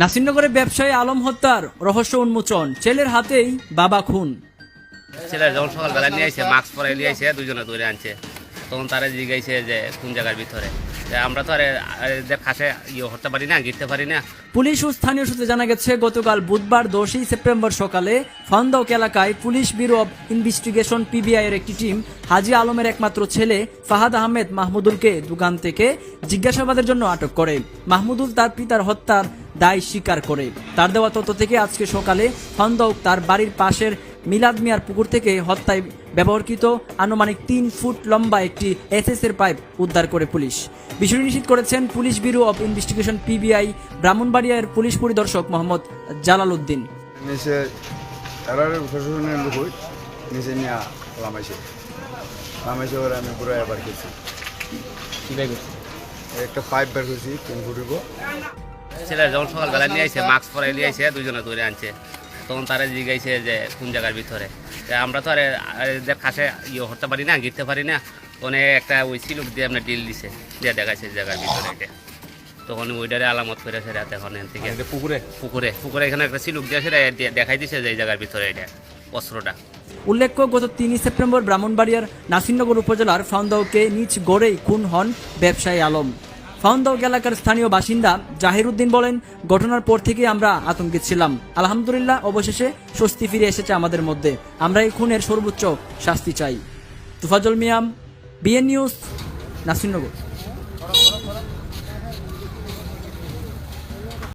নাসিরনগরে ব্যবসায়ী আলম হত্যার রহস্য উন্মোচন। ছেলের হাতেই বাবা খুন। ছেলে যখন সকালবেলা নিয়ে আইছে মাস্ক পরে নিয়ে আইছে দুজনে ধরে আনছে। তখন তারা জিজ্ঞাসে যে কোন জায়গার ভিতরে। আমরা তো আরে খাসে ইয়ে হতে পারি না গিরতে পারি না। পুলিশ ও স্থানীয় সূত্রে জানা গেছে গতকাল বুধবার দশই সেপ্টেম্বর সকালে ফন্দক এলাকায় police bureau of investigation PBI এর একটি টিম হাজি আলমের একমাত্র ছেলে ফাহাদ আহমেদ মাহমুদুলকে দোকান থেকে জিজ্ঞাসাবাদের জন্য আটক করে। মাহমুদুল তার পিতার হত্যার দায় স্বীকার করে। তার দেওয়া তথ্য থেকে আজকে সকালে ফন্দক তার বাড়ির পাশের মিলাদ মিয়ার পুকুর থেকে হত্যায় ব্যবহৃত আনুমানিক তিন ফুট লম্বা একটি এসএস এর পাইপ উদ্ধার করে পুলিশ। বিষয়টি নিশ্চিত করেছেন police bureau of investigation PBI ব্রাহ্মণবাড়িয়ার পুলিশ পরিদর্শক মোহাম্মদ জালাল উদ্দিন নিচে তারার প্রশাসনের লোক নিচে নিয়ে লামাইছে। লামাইছে ওরা আমি পুরো এবার করছি একটা পাইপ বের করছি তিন ফুটিব ছেলে যখন সকালবেলা নিয়ে আইছে মাস্ক পরে নিয়ে আইছে দুজনে ধরে আনছে। তখন তারা জিজ্ঞাসে যে কোন জায়গার ভিতরে? আমরা তো আরে এদের খাসে ইয়ে হতে পারি না গিরতে পারি না। তখন একটা ওই সিলুক দিয়ে আমরা ডিল দিছে দিয়ে দেখাইছে জায়গার ভিতরে এটা তখন ওইটারে আলামত করে সেটা এখন এখান থেকে পুকুরে? পুকুরে পুকুরে এখানে একটা সিলুক দিয়ে সেটা দেখাই দিছে যে এই জায়গার ভিতরে এটা অস্ত্রটা। উল্লেখ্য গত তিনই সেপ্টেম্বর ব্রাহ্মণবাড়িয়ার নাসিরনগর উপজেলার ফাউন্দাউকে নিজ গড়েই খুন হন ব্যবসায়ী আলম। ফাউন্দাউক এলাকার স্থানীয় বাসিন্দা জাহির উদ্দিন বলেন, ঘটনার পর থেকে আমরা আতঙ্কিত ছিলাম। আলহামদুলিল্লাহ, অবশেষে স্বস্তি ফিরে এসেছে আমাদের মধ্যে। আমরা এই খুনের সর্বোচ্চ শাস্তি চাই। Tofazzal Miam, BN news, Nasirnagar.